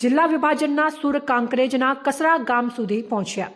જિલ્લા વિભાજનના સુર કાંકરેજના કસરા ગામ સુધી પહોંચ્યા.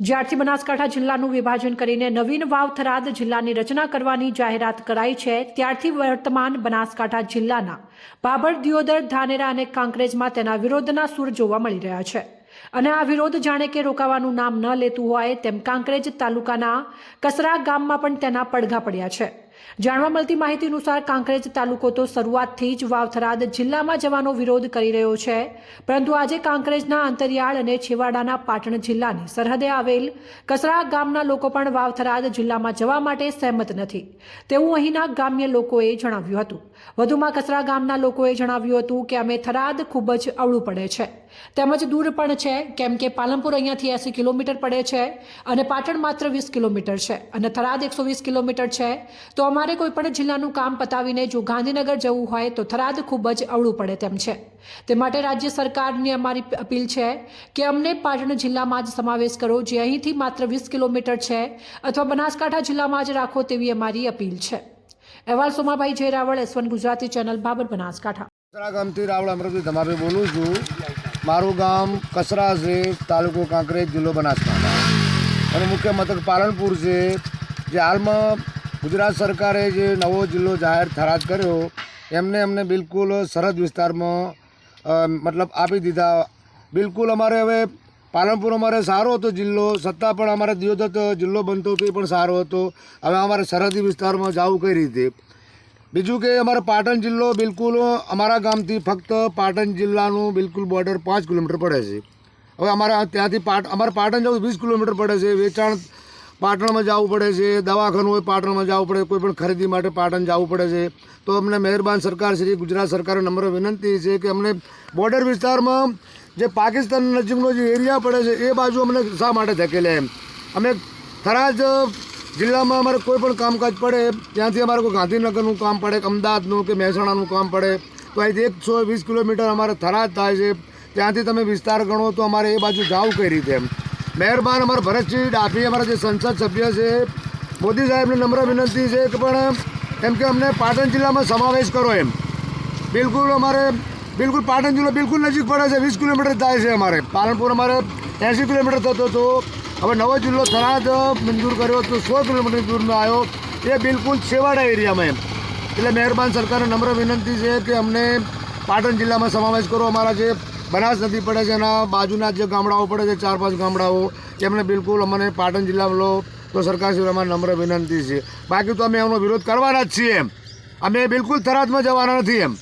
જ્યારથી બનાસકાંઠા જિલ્લાનું વિભાજન કરીને નવીન વાવ થરાદ જિલ્લાની રચના કરવાની જાહેરાત કરાઈ છે, ત્યારથી વર્તમાન બનાસકાંઠા જિલ્લાના બાબર, દિયોદર, ધાનેરા અને કાંકરેજમાં તેના વિરોધના સૂર જોવા મળી રહ્યા છે. અને આ વિરોધ જાણે કે રોકાવાનું નામ ન લેતું હોય તેમ કાંકરેજ તાલુકાના કસરા ગામમાં પણ તેના પડઘા પડ્યા છે. જાણવા મળતી માહિતી અનુસાર કાંકરેજ તાલુકો તો શરૂઆતથી જ વાવથરાદ જિલ્લામાં જવાનો વિરોધ કરી રહ્યો છે. પરંતુ આજે કાંકરેજના અંતરિયાળ અને છેવાડાના પાટણ જિલ્લાની સરહદે આવેલ કસરા ગામના લોકો પણ વાવથરાદ જિલ્લામાં જવા માટે સહેમત નથી. તેવું અહીંના ગામ્ય લોકોએ જણાવ્યું હતું. વધુમાં કસરા ગામના લોકોએ જણાવ્યું હતું કે અમે થરાદ ખૂબ જ અવળું પડે છે. તેમજ દૂર પણ છે, કેમ કે પાલનપુર અહીંયાથી એસી કિલોમીટર પડે છે અને પાટણ માત્ર વીસ કિલોમીટર છે અને થરાદ એકસો વીસ કિલોમીટર છે. તો અમારે કોઈ પણ જિલ્લાનું કામ પતાવીને જો ગાંધીનગર જવું હોય તો થરાદ ખૂબ જ અવળું પડે તેમ છે. તે માટે રાજ્ય સરકારની અમારી અપીલ છે કે અમને પાટણ જિલ્લામાં જ સમાવેશ કરો, જે અહીંથી માત્ર વીસ કિલોમીટર છે અથવા બનાસકાંઠા જિલ્લામાં જ રાખો તેવી અમારી અપીલ છે. અહેવાલ Somabhai Jayraval S one Gujarati channel, Bhabhar, Banaskantha. ગામથી રાવળ અમૃતભાઈ તમારે બોલું છું. મારું ગામ કસરા છે, તાલુકો કાંકરેજ જિલ્લો બનાસકાંઠા. અને મુખ્ય મથક પાલનપુર છે, જે હાલમાં ગુજરાત સરકારે જે નવો જિલ્લો જાહેર થરાદ કર્યો, એમને અમને બિલકુલ સરહદ વિસ્તારમાં મતલબ આપી દીધા. બિલકુલ અમારે હવે પાલનપુર અમારે સારો હતો જિલ્લો, સત્તા પણ અમારે દિયોદત જિલ્લો બનતો હતો પણ સારો હતો. હવે અમારે સરહદી વિસ્તારમાં જવું કઈ રીતે? બીજું કે અમારો પાટણ જિલ્લો બિલકુલ અમારા ગામથી ફક્ત પાટણ જિલ્લાનું બિલકુલ બોર્ડર પાંચ કિલોમીટર પડે છે. હવે અમારા ત્યાંથી પાટ, અમારે પાટણ જવું વીસ કિલોમીટર પડે છે. વેચાણ પાટણમાં જવું પડે છે, દવાખાનું હોય પાટણમાં જવું પડે, કોઈ પણ ખરીદી માટે પાટણ જવું પડે છે. તો અમને મહેરબાન સરકાર શ્રી ગુજરાત સરકારે નમ્ર વિનંતી છે કે અમને બોર્ડર વિસ્તારમાં જે પાકિસ્તાન નજીકનો જે એરિયા પડે છે, એ બાજુ અમને શા માટે ધકેલે એમ? અમે થરાજ જિલ્લામાં અમારે કોઈ પણ કામકાજ પડે, ત્યાંથી અમારે કોઈ ગાંધીનગરનું કામ પડે, અમદાવાદનું કે મહેસાણાનું કામ પડે, તો અહીંથી એકસો વીસ કિલોમીટર અમારે થરાજ થાય છે. ત્યાંથી તમે વિસ્તાર ગણો તો અમારે એ બાજુ જાવ કઈ રીતે એમ? મહેરબાન અમારા ભરતસિંહ ડાભી અમારા જે સંસદ સભ્ય છે, મોદી સાહેબને નમ્ર વિનંતી છે કે પણ એમ કે અમને પાટણ જિલ્લામાં સમાવેશ કરો એમ. બિલકુલ અમારે, બિલકુલ પાટણ જિલ્લો બિલકુલ નજીક પડે છે, વીસ કિલોમીટર થાય છે અમારે. પાલનપુર અમારે એંસી કિલોમીટર થતો હતો. હવે નવો જિલ્લો થરાદ મંજૂર કર્યો તો સો કિલોમીટર દૂરનો આવ્યો. એ બિલકુલ છેવાડા એરિયામાં એમ. એટલે મહેરબાન સરકારને નમ્ર વિનંતી છે કે અમને પાટણ જિલ્લામાં સમાવેશ કરો. અમારા જે બનાસ નદી પડે છે, એના બાજુના જે ગામડાઓ પડે છે, ચાર પાંચ ગામડાઓ, એમને બિલકુલ અમને પાટણ જિલ્લામાં લો, તો સરકાર શ્રી અમારી નમ્ર વિનંતી છે. બાકી તો અમે એમનો વિરોધ કરવાના જ છીએ એમ. અમે બિલકુલ થરાદમાં જવાના નથી એમ.